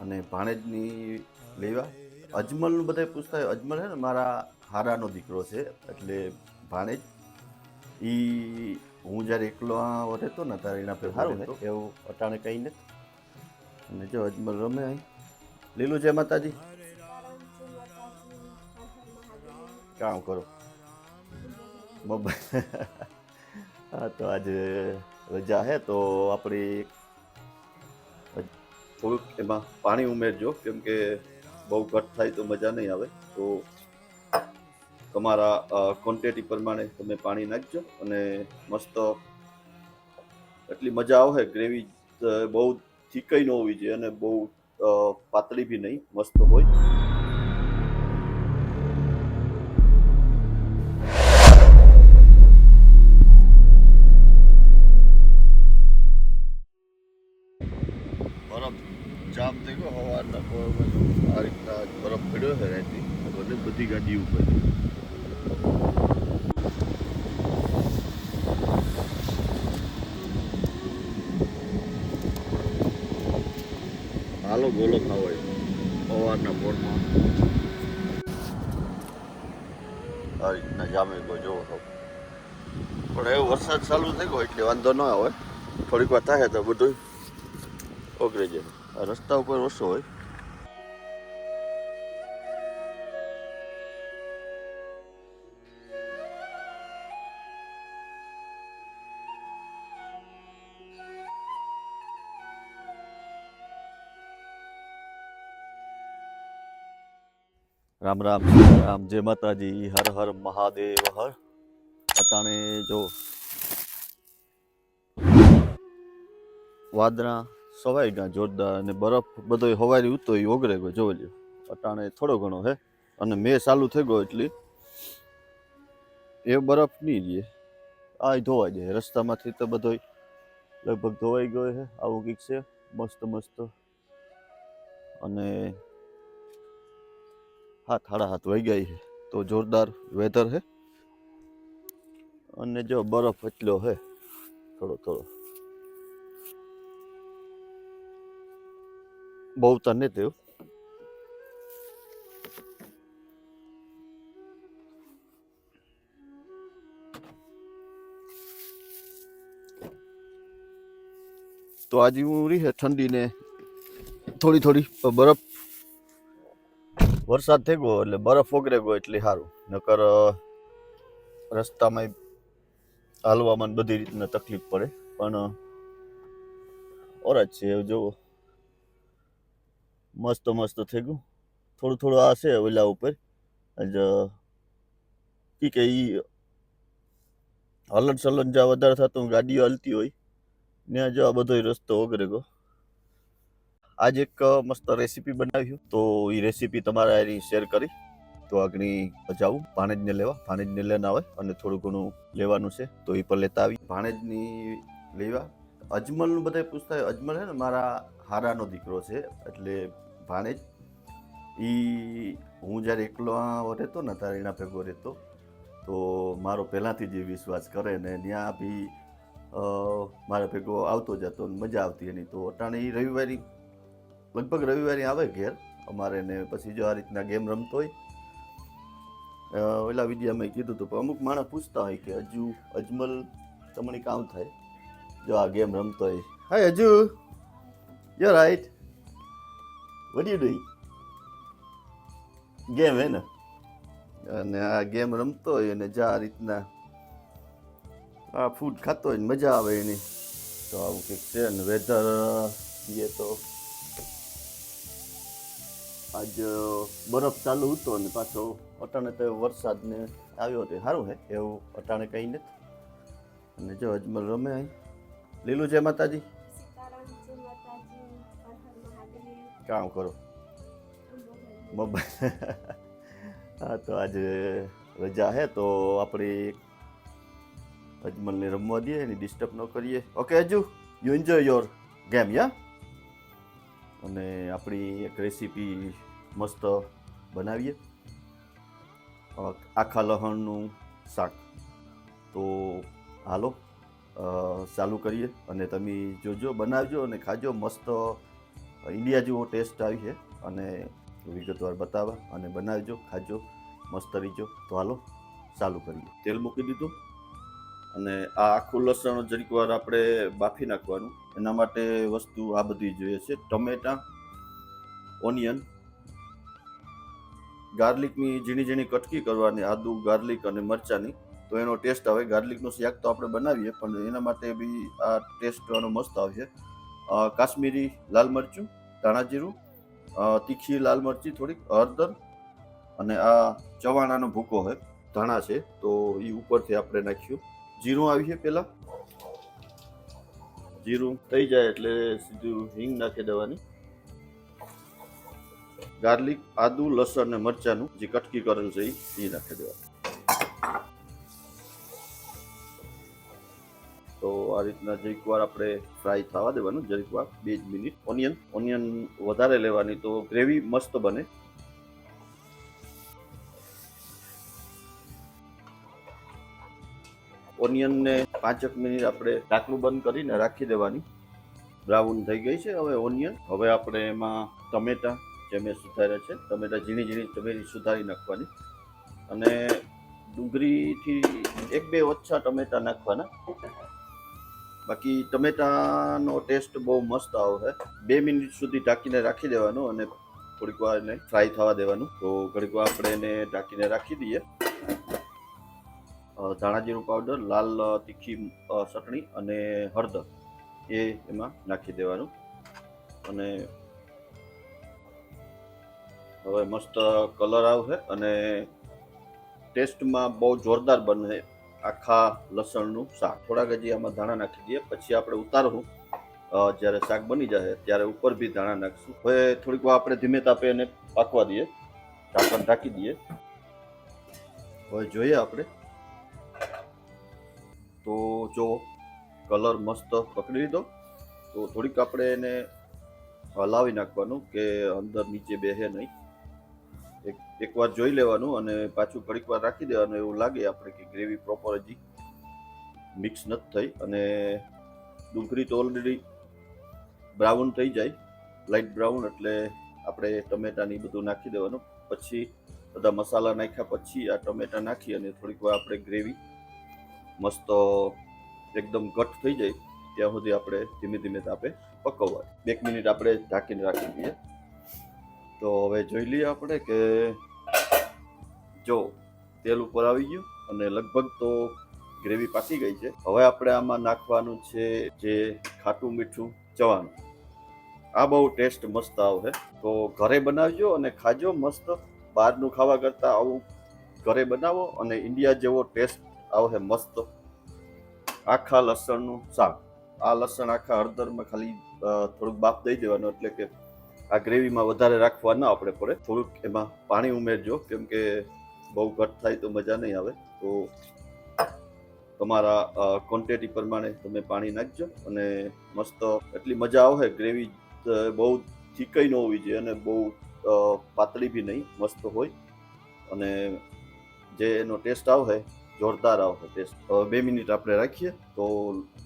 અને ભાણેજની લેવા. અજમલનું બધા પૂછતા અજમલ છે ને મારા હારાનો દીકરો છે એટલે ભાણેજ એ હું જ્યારે એકલો રહેતો ને ત્યારે એના પેલા સારું એવું અટાણે કંઈ નથી. અને જો અજમલ રમે અહીં. લીલું છે માતાજી? કામ કરો. મોબાઈલ. હા તો આજે રજા હે તો આપણે થોડુંક એમાં પાણી ઉમેરજો, કેમ કે બહુ ઘટ થાય તો મજા નહીં આવે. તો તમારા ક્વોન્ટિટી પ્રમાણે તમે પાણી નાખજો અને મસ્ત એટલી મજા આવે ગ્રેવી બહુ ચીકઈ ન હોવી જોઈએ અને બહુ પાતળી બી નહીં, મસ્ત હોય. હાલો ગોલો ખાવાય સવારના પોરમાં. આ રીતના જામે ગયો જોવો છો પણ એવો વરસાદ ચાલુ થઈ ગયો એટલે વાંધો ન આવે. થોડીક વાર થાય તો બધું ઓગળી જાય. રસ્તા ઉપર ઓછો હોય. રામ રામ રામ જય માતાજી, હર હર મહાદેવ, હર. અટાણે જો વાદરા સવાઈ ગયા જોરદાર અને બરફ બધો હવારી ઉતો એ ઓગળે ગયો, જોઈ લ્યો. અટાણે થોડો ઘણો હે, અને મેં ચાલુ થઈ ગયો એટલી એ બરફ નહીં રહે. આ ધોવાઈ જાય, રસ્તામાંથી તો બધો લગભગ ધોવાઈ ગયો છે આવું કંઈક છે, મસ્ત મસ્ત. અને હાથ હાડા હાથ વહી ગઈ છે. તો જોરદાર વેધર છે. અને જો બરફ એટલો છે. થોડો થોડો. બહુ તને તેવું તો આજે હું રહી છે ઠંડીને થોડી થોડી બરફ વરસાદ થઈ ગયો એટલે બરફ ઓગળે ગયો એટલે સારું નકર રસ્તામાં હાલવામાં બધી રીતના તકલીફ પડે. પણ ઓરાજ છે. જુઓ મસ્ત મસ્ત થઈ ગયું. થોડું થોડું આ છે ઓલા ઉપર. જ કી કે ઈ હલન સલન જ્યાં વધારે થતું ગાડીઓ હલતી હોય, ત્યાં જો આ બધો રસ્તો ઓગળે ગયો. આજે એક મસ્ત રેસીપી બનાવ્યું. તો એ રેસીપી તમારા એની શેર કરી. તો આગળ જાઉં. ભાણેજને લેવા. ભાણેજને લઈને આવે અને થોડું ઘણું લેવાનું છે. તો એ પણ લેતા આવી. ભાણેજની લેવા. અજમલનું બધા પૂછતા હોય. અજમલ છે ને, મારા હારાનો દીકરો છે. એટલે ભાણેજ. એ હું જ્યારે એકલો રહેતો ને, ત્યારે એના ભેગો રહેતો. તો મારો પહેલાંથી જ વિશ્વાસ કરે ને ત્યાં બી મારા ભેગો આવતો જતો મજા આવતી એની. તો અટાણે એ રવિવારી લગભગ રવિવારે આવે ઘેર. અમારે ને પછી જો આ રીતના ગેમ રમતો હોય. ઓલા વિડીયામાં કીધું હતું પણ અમુક માણસ પૂછતા હોય કે હજુ અજમલ તમને કામ થાય? જો આ ગેમ રમતો હોય. હાય હજુ. You right what you doing game હે ને? અને આ ગેમ રમતો હોય અને જો આ રીતના આ ફૂડ ખાતો હોય મજા આવે એની. તો આવું કંઈક છે ને વેધર એ તો આજ બરફ ચાલુ હતો અને પાછો અટાણે તો વરસાદ ને આવ્યો હતો સારું હે, એવું અટાણે કંઈ નથી. અને જો અજમલ રમે અહીં. લીલું છે માતાજી. કામ કરો. મોબાઈલ. હા, તો આજે રજા હે, તો આપણે અજમલને રમવા દઈએ, એની ડિસ્ટર્બ ન કરીએ. ઓકે અજુ you enjoy your game yeah અને આપણી એક રેસીપી મસ્ત બનાવીએ. આખા લહણનું શાક. તો હાલો ચાલુ કરીએ અને તમે જોજો બનાવજો અને ખાજો. મસ્ત ઇન્ડિયા જેવો ટેસ્ટ આવી છે. અને વિગતવાર બતાવવા અને બનાવજો, ખાજો, મસ્ત રહીજો તો હાલો, ચાલુ કરીએ. તેલ મૂકી દીધું. અને આ આખું લસણ જરીક વાર આપણે બાફી નાખવાનું. એના માટે વસ્તુ આ બધી જોઈએ છે. ટમેટા, ઓનિયન, ગાર્લિકની ઝીણી ઝીણી કટકી કરવાની, આદુ, ગાર્લિક અને મરચાંની. તો એનો ટેસ્ટ આવે. ગાર્લિકનો શાક તો આપણે બનાવીએ, પણ એના માટે બી આ ટેસ્ટ આનો મસ્ત આવશે. કાશ્મીરી લાલ મરચું, ધાણા જીરું તીખી લાલ મરચી થોડીક, હળદર અને આ ચવાણાનો ભૂકો હોય ધાણા છે, તો એ ઉપરથી આપણે નાખ્યું. જીરું આવી છે પહેલાં. જીરું થઈ જાય એટલે સીધું હિંગ નાખી દેવાની. ગાર્લિક, આદુ, લસણ અને મરચાંનું જે કટકી કરેલ છે એ નાખી દેવાનું. તો આ રીતના જરીક વાર આપણે ફ્રાય થવા દેવાનું, જરીક વાર, બે જ મિનિટ. ઓનિયન ઓનિયન વધારે લેવાની તો ગ્રેવી મસ્ત બને. ઓનિયનને પાંચેક મિનિટ આપણે ઢાંકણું બંધ કરીને રાખી દેવાની. બ્રાઉન થઈ ગઈ છે હવે ઓનિયન. હવે આપણે એમાં ટમેટા જે મેં સુધાર્યા છે, ટમેટા ઝીણી ઝીણી ટમેટી સુધારી નાખવાની. અને ડુંગળીથી એક બે ઓછા ટમેટા નાખવાના. બાકી ટમેટાનો ટેસ્ટ બહુ મસ્ત આવે બે મિનિટ સુધી ઢાંકીને રાખી દેવાનું અને થોડીક વાર એને ફ્રાય થવા દેવાનું. તો ઘડીક વાર આપણે એને ઢાંકીને રાખી દઈએ. ધાણા જીરું પાવડર લાલ તીખી ચટણી અને હળદર એ એમાં નાખી દેવાનું. અને હવે મસ્ત કલર આવશે અને ટેસ્ટમાં બહુ જોરદાર બને આખા લસણનું શાક. થોડાક હજી આમાં ધાણા નાખી દઈએ. પછી આપણે ઉતારવું. જ્યારે શાક બની જાય ત્યારે ઉપર બી ધાણા નાખશું. હવે થોડીક વાર આપણે ધીમે તાપે એને પાકવા દઈએ. ઢાંકણ ઢાંકી દઈએ. હવે જોઈએ આપણે તો જો કલર મસ્ત પકડી લીધો, તો થોડીક આપણે એને હલાવી નાખવાનું કે અંદર નીચે બેસે નહીં. એક એકવાર જોઈ લેવાનું અને પાછું ઘડીક વાર રાખી દેવાનું. એવું લાગે આપણે કે ગ્રેવી પ્રોપર હજી મિક્સ નથી થઈ અને ડુંગળી તો ઓલરેડી બ્રાઉન થઈ જાય. લાઇટ બ્રાઉન એટલે આપણે ટમેટાની બધું નાખી દેવાનું. પછી બધા મસાલા નાખ્યા પછી આ ટમેટા નાખી અને થોડીક વાર આપણે ગ્રેવી મસ્ત એકદમ ઘટ થઈ જાય, ત્યાં સુધી આપણે ધીમે ધીમે તાપે પકવવા બે મિનિટ આપણે ઢાંકીને રાખી દઈએ. તો હવે જોઈ લઈએ આપણે કે જો તેલ ઉપર આવી ગયું અને લગભગ તો ગ્રેવી પાકી ગઈ છે. હવે આપણે આમાં નાખવાનું છે જે ખાટું મીઠું ચવાનું આ બહુ ટેસ્ટ મસ્ત આવશે. તો ઘરે બનાવજો અને ખાજો મસ્ત. બહારનું ખાવા કરતાં આવું ઘરે બનાવો અને ઇન્ડિયા જેવો ટેસ્ટ આવશે મસ્ત. આખા લસણનું શાક આ લસણ આખા હળદરમાં ખાલી થોડુંક બાફ દઈ દેવાનું એટલે કે આ ગ્રેવીમાં વધારે રાખવા ના આપણે પડે. થોડુંક એમાં પાણી ઉમેરજો, કેમ કે બહુ ઘટ થાય તો મજા નહીં આવે. તો તમારા ક્વોન્ટિટી પ્રમાણે તમે પાણી નાખજો અને મસ્ત એટલી મજા આવે. ગ્રેવી બહુ થીકઈ ન હોવી જોઈએ અને બહુ પાતળી બી નહીં, મસ્ત હોય. અને જે એનો ટેસ્ટ આવે જોરદાર આવશે. ટેસ્ટ હવે બે મિનિટ આપણે રાખીએ તો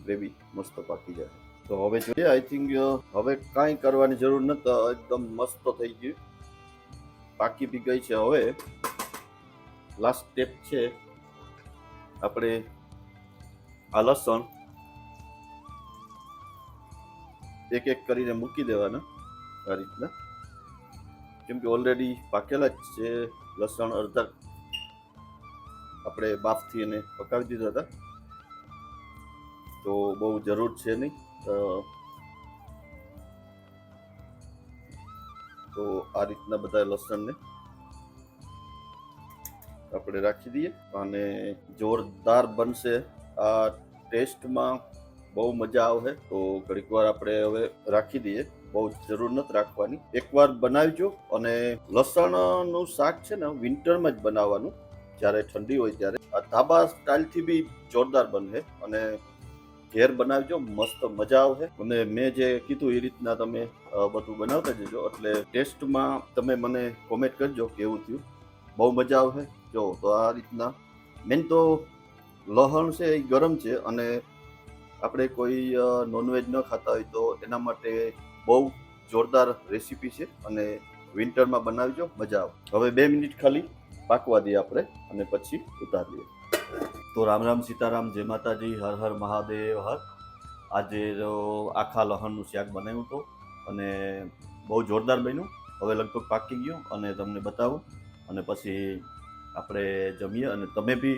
ગ્રેવી મસ્ત પાકી જાય. તો હવે જોઈએ આઈ થિંક હવે કાંઈ કરવાની જરૂર નથી એકદમ મસ્ત થઈ ગયું. પાકી બી ગઈ છે હવે. લાસ્ટ સ્ટેપ છે આપણે આ લસણ એક એક કરીને મૂકી દેવાના આ રીતના. કેમ કે ઓલરેડી પાકેલા જ છે, લસણ અડધા આપણે બાફથી એને પકાવી દીધા હતા. તો બહુ જરૂર છે નહીં. તો આ રીતના બધા લસણને આપણે રાખી દઈએ. અને જોરદાર બનશે આ ટેસ્ટમાં. બહુ મજા આવશે. તો ઘડીક વાર આપણે હવે રાખી દઈએ. બહુ જરૂર નથી રાખવાની. એકવાર બનાવજો. અને લસણનું શાક છે ને વિન્ટરમાં જ બનાવવાનું. જ્યારે ઠંડી હોય ત્યારે આ ધાબા સ્ટાઇલથી બી જોરદાર બને અને ઘેર બનાવજો, મસ્ત મજા આવશે. અને મેં જે કીધું એ રીતના તમે બધું બનાવતા જજો. એટલે ટેસ્ટમાં તમે મને કોમેન્ટ કરજો કેવું થયું. બહુ મજા આવશે. જો, તો આ રીતના. મેન તો લહણ છે એ ગરમ છે અને આપણે કોઈ નોનવેજ ન ખાતા હોય તો એના માટે બહુ જોરદાર રેસીપી છે. અને વિન્ટરમાં બનાવજો, મજા આવે. હવે બે મિનિટ ખાલી. પાકવા દઈએ આપણે અને પછી ઉતારીએ તો રામ રામ સીતારામ, જય માતાજી, હર હર મહાદેવ, હર. આજે આખા લહણનું શાક બનાવ્યું હતું અને બહુ જોરદાર બન્યું. હવે લગભગ પાકી ગયું અને તમને બતાવું. અને પછી આપણે જમીએ અને તમે બી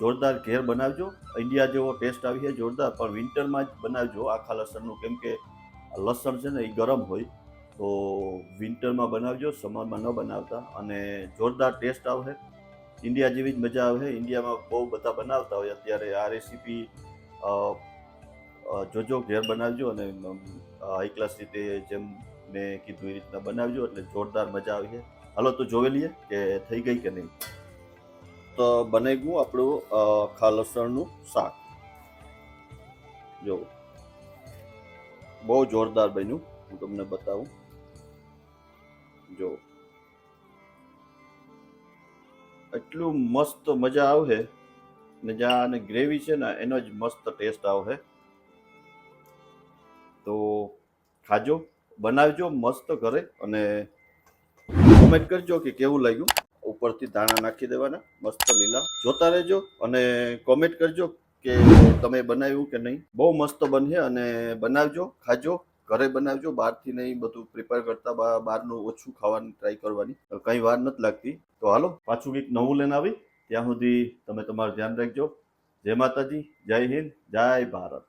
જોરદાર ઘેર બનાવજો. ઇન્ડિયા જેવો ટેસ્ટ આવી છે જોરદાર, પણ વિન્ટરમાં જ બનાવજો આખા લસણનું. કેમ કે લસણ છે ને એ ગરમ હોય. તો વિન્ટરમાં બનાવજો સમરમાં ન બનાવતા અને જોરદાર ટેસ્ટ આવશે. ઇન્ડિયા જેવી જ મજા આવે ઇન્ડિયામાં બહુ બધા બનાવતા હોય અત્યારે આ રેસીપી જોજો, ઘેર બનાવજો અને હાઈ ક્લાસ રીતે જેમ મેં કીધું એ રીતના બનાવજો એટલે જોરદાર મજા આવી છે હાલો, તો જોઈ લઈએ કે થઈ ગઈ કે નહીં. તો બનાવી ગયું આપણું ખાલસણનું શાક. જો, બહુ જોરદાર બન્યું. હું તમને બતાવું. જો. એટલું મસ્ત મજા આવે ને જ્યાં ગ્રેવી છે ને, એનો જ મસ્ત ટેસ્ટ આવે તો ખાજો, બનાવજો, મસ્ત ઘરે અને કોમેન્ટ કરજો કે કેવું લાગ્યું. ઉપરથી દાણા નાખી દેવાના, મસ્ત લીલા. જોતા રહેજો અને કોમેન્ટ કરજો કે તમે બનાવ્યું કે નહીં. બહુ મસ્ત બનશે અને બનાવજો, ખાજો. ઘરે બનાવજો, બહારથી નહીં, બધું પ્રિપેર કરતા બહારનું ઓછું ખાવાની ટ્રાય કરવાની. કંઈ વાર નથી લાગતી. તો હાલો, પાછું કંઈક નવું લઈને આવી. ત્યાં સુધી તમે તમારું ધ્યાન રાખજો. જય માતાજી, જય હિન્દ, જય ભારત.